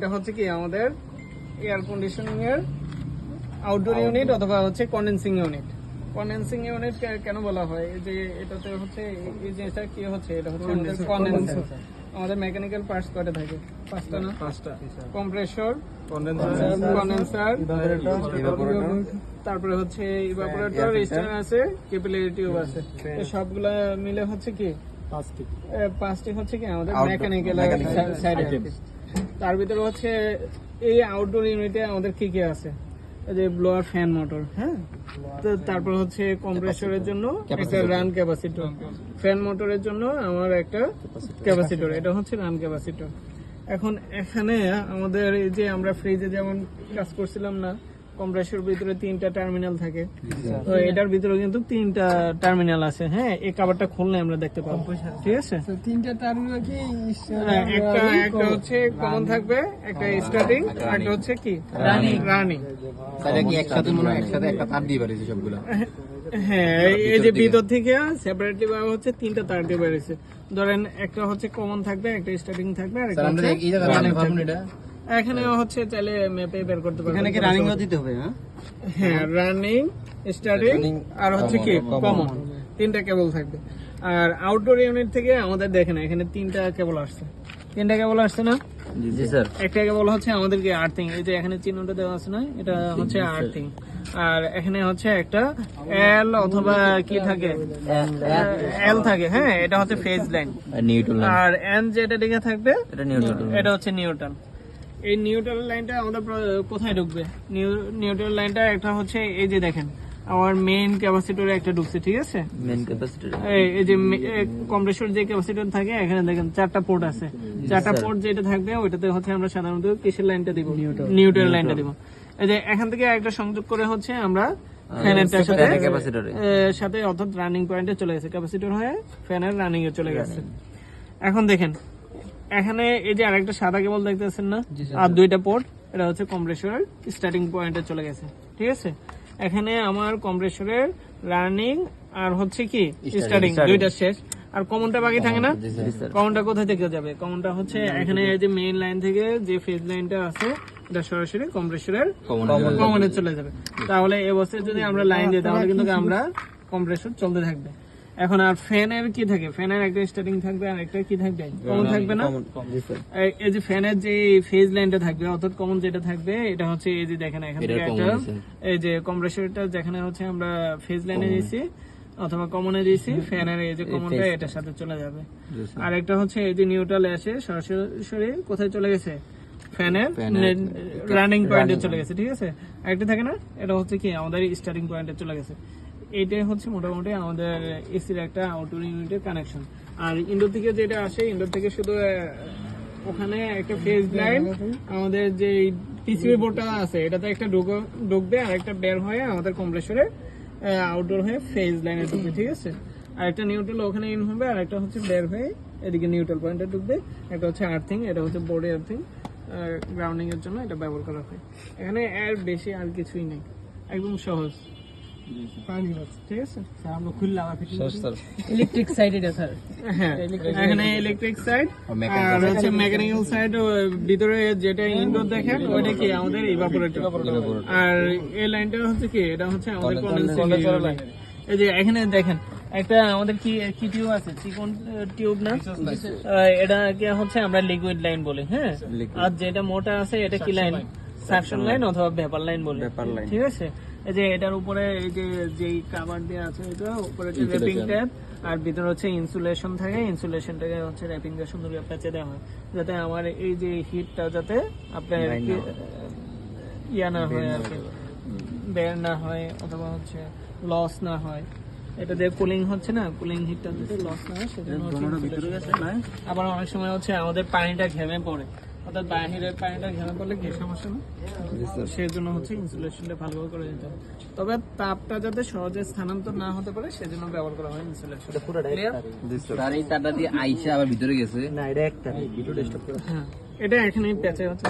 এটা হচ্ছে কি আমাদের এয়ার কন্ডিশনিং এর আউটডোর ইউনিট অথবা হচ্ছে কন্ডেন্সিং ইউনিট কন্ডেন্সিং ইউনিট কেন বলা হয়? যে এটাতে হচ্ছে এই- জিনিসটা কি হচ্ছে? এটা হচ্ছে আমাদের কন্ডেন্সার আমাদের মেকানিক্যাল পার্টস কয়টা থাকে। পাঁচটা না? পাঁচটা। কম্প্রেসর কন্ডেন্সার তারপরে হচ্ছে ইভাপোরেটর স্ট্যান্ড আছে ক্যাপিলারি টিউব আছে। সবগুলা মিলে হচ্ছে কি? এ, পাঁচটি হচ্ছে কি আমাদের মেকানিক্যাল সাইড তার ভিতরে হচ্ছে এই আউটডোর ইউনিটে আমাদের কি কি আছে? যে ব্লোয়ার ফ্যান মোটর হ্যাঁ? তো তারপর হচ্ছে কম্প্রেসরের জন্য একটা রান ক্যাপাসিটর ফ্যান মোটরের জন্য আমার একটা ক্যাপাসিটর এটা হচ্ছে রান ক্যাপাসিটর এখন এখানে আমাদের এই যে আমরা ফ্রিজে যেমন কাজ করছিলাম না কম্প্রেসর ভিতরে তিনটা টার্মিনাল থাকে। তো এটার ভিতরে কিন্তু তিনটা টার্মিনাল আছে। হ্যাঁ এই কাভারটা খুললে আমরা দেখতে পাবো। ঠিক আছে? তিনটা টার্মিনাল কি হ্যাঁ, একটা একটা হচ্ছে কমন থাকবে একটা স্টার্টিং আর একটা হচ্ছে কি? রানিং রানিং তাহলে কি একসাথে মনে হয় একসাথে একটা তার দিয়ে পারিস সবগুলো? হ্যাঁ এই- যে ভিতর থেকে সেপারেটলি ভাবে হচ্ছে তিনটা তার দিয়ে বেরিয়েছে। ধরেন একটা হচ্ছে কমন থাকবে একটা স্টার্টিং থাকবে আর একটা আমরা এই জায়গায় running এটা। এখানে হচ্ছে চাইলে ম্যাপে বের করতে পারবেন। এখানে কি রানিং দিতে হবে হ্যাঁ? হ্যাঁ রানিং স্টার্টিং আর হচ্ছে কি কমন তিনটা কেবল থাকবে। আর আউটডোর ইউনিট থেকে আমাদের দেখেন এখানে তিনটা কেবল আসছে। তিনটা কেবল আসছে না? জি স্যার। একটা কেবল হচ্ছে আমাদেরকে আর্থিং এই যে এখানে চিহ্নটা দেওয়া আছে না এটা হচ্ছে আর্থিং আর এখানে হচ্ছে একটা এল অথবা কি থাকে? এল থাকে হ্যাঁ এটা হচ্ছে ফেজ লাইন নিউটন আর এন যেটা লিখে থাকবে এটা নিউটন এটা হচ্ছে নিউটন এই নিউট্রাল লাইনটা আমাদের কোথায় ঢুকবে? নিউট্রাল লাইনটা একটা হচ্ছে এই যে দেখেন আমার মেইন ক্যাপাসিটরে একটা ঢুকছে ঠিক আছে? মেন ক্যাপাসিটর এই- যে কম্প্রেসর যে ক্যাপাসিটর থাকে এখানে দেখেন চারটা পোর্ট আছে। চারটা পোর্ট যেটা থাকবে ওইটাতে হচ্ছে আমরা সাধারণত কিসের লাইনটা দিব? নিউট্রাল লাইনটা দিব। এই যে এখান থেকে একটা সংযোগ করে হচ্ছে আমরা ফ্যানেরটার সাথে সাথে অর্থাৎ রানিং পয়েন্টে চলে গেছে। ক্যাপাসিটর হয়ে ফ্যানের রানিং এ চলে গেছে। এখন দেখেন এখানে এই যে আরেকটা সাদা কেবল দেখতেছেন না? আর দুইটা পোর্ট এটা হচ্ছে কম্প্রেসরের স্টার্টিং পয়েন্টে চলে গেছে। ঠিক আছে? এখানে আমার কম্প্রেসরের রানিং আর হচ্ছে কি? স্টার্টিং দুইটা শেষ। আর কমনটা বাকি থাকে না? কমনটা কোথা থেকে যাবে? কমনটা হচ্ছে এখানে এই যে মেইন লাইন থেকে যে ফেজ লাইনটা আছে এটা সরাসরি কম্প্রেসরের কমনে চলে যাবে। তাহলে এবছর যদি আমরা লাইন দিই তাহলে কিন্তু আমরা কম্প্রেসর চলতে থাকবে। এখন আর ফ্যানের কি থাকে? ফ্যানের একটা স্টার্টিং থাকবে আর একটা কি থাকবে? কমন থাকবে না? এই- যে ফ্যানের যে ফেজ লাইনটা থাকবে অর্থাৎ কমন যেটা থাকবে এটা হচ্ছে এই যে দেখেন এখান থেকে একটা এই যে কম্প্রেসরটা যেখানে হচ্ছে আমরা ফেজ লাইনে দিয়েছি অথবা কমনে দিয়েছি ফ্যানের এই যে কমনটা এটার সাথে চলে যাবে। আর একটা হচ্ছে এই যে নিউট্রাল এসে সরাসরি কোথায় চলে গেছে? ফ্যানের রানিং পয়েন্টে চলে গেছে ঠিক আছে? একটা থাকে না এটা হচ্ছে কি? আমাদের স্টার্টিং পয়েন্টে চলে গেছে। এইটাই হচ্ছে মোটামুটি আমাদের এসির একটা আউটডোর ইউনিটের কানেকশন আর ইন্ডোর থেকে যেটা আসে ইন্ডোর থেকে শুধু ওখানে একটা ফেজ লাইন আমাদের যে পিসিবি বোর্ডটা আছে এটাতে একটা ঢুকো- ঢুকবে আর একটা বের হয়ে আমাদের কম্প্রেসরে আউটডোর হয়ে ফেজ লাইনে ঢুকবে ঠিক আছে? আর একটা নিউট্রাল ওখানে ইন হবে আর একটা হচ্ছে বের হয়ে এদিকে নিউট্রাল পয়েন্টে ঢুকবে একটা হচ্ছে আর্থিং এটা হচ্ছে বোর্ডে আর্থিং গ্রাউন্ডিং এর জন্য এটা ব্যবহার করা হয়। এখানে এর বেশি আর কিছুই নেই একদম সহজ। পানি বাস ঠিক আছে? স্যার আমরা খুললাম আর ইলেকট্রিক সাইড এটা স্যার হ্যাঁ এখানে ইলেকট্রিক সাইড আর হচ্ছে মেকানিক্যাল সাইড ভিতরে যেটা ইনডোর দেখেন ওইটা কি আমাদের ইভাপোরেটর আর এই লাইনটা হচ্ছে কি এটা হচ্ছে আমাদের কন্ডেন্সার লাইন এই যে এখানে দেখেন একটা আমাদের কি কি টিউব আছে? চিকন টিউব না? এটা কি হচ্ছে আমরা লিকুইড লাইন বলি হ্যাঁ? আর যেটা মোটা আছে এটা কি লাইন সাকশন লাইন অথবা ভেপার লাইন বলি। ঠিক আছে? এই যে এটার উপরে এই যে যেই কাভার দেওয়া আছে এটা উপরে র্যাপিং ট্যাপ আর ভিতরে হচ্ছে ইনসুলেশন থাকে। ইনসুলেশনটাকে হচ্ছে র্যাপিং দিয়ে সুন্দর করে পেঁচে দেওয়া হয়। যাতে আমার এই যে হিটটা যাতে আপনার কি- ইয়া না হয় আর কি। বের না হয় অথবা হচ্ছে লস না হয়। এটা দিয়ে কুলিং হচ্ছে না কুলিং হিটটা যাতে লস না হয় সেজন্য আবার অনেক সময় হচ্ছে আমাদের পানিটা ঘেমে পড়ে। অর্থাৎ বাহিরের পানিটা ঘেরা করলে কি সমস্যা না। সেই জন্য হচ্ছে ইনসুলেশনটা ভালোভাবে করে দিতে হবে। তবে তাপটা যাতে সহজে স্থানান্তর না হতে পারে সেজন্য ব্যবহার করা হয় ইনসুলেশন তার। এই তারটা দিয়ে আইসা আবার ভিতরে গেছে। না এটা একটা ভিডিও ডেস্কটপ হ্যাঁ এটা এখানে পেঁচে হচ্ছে।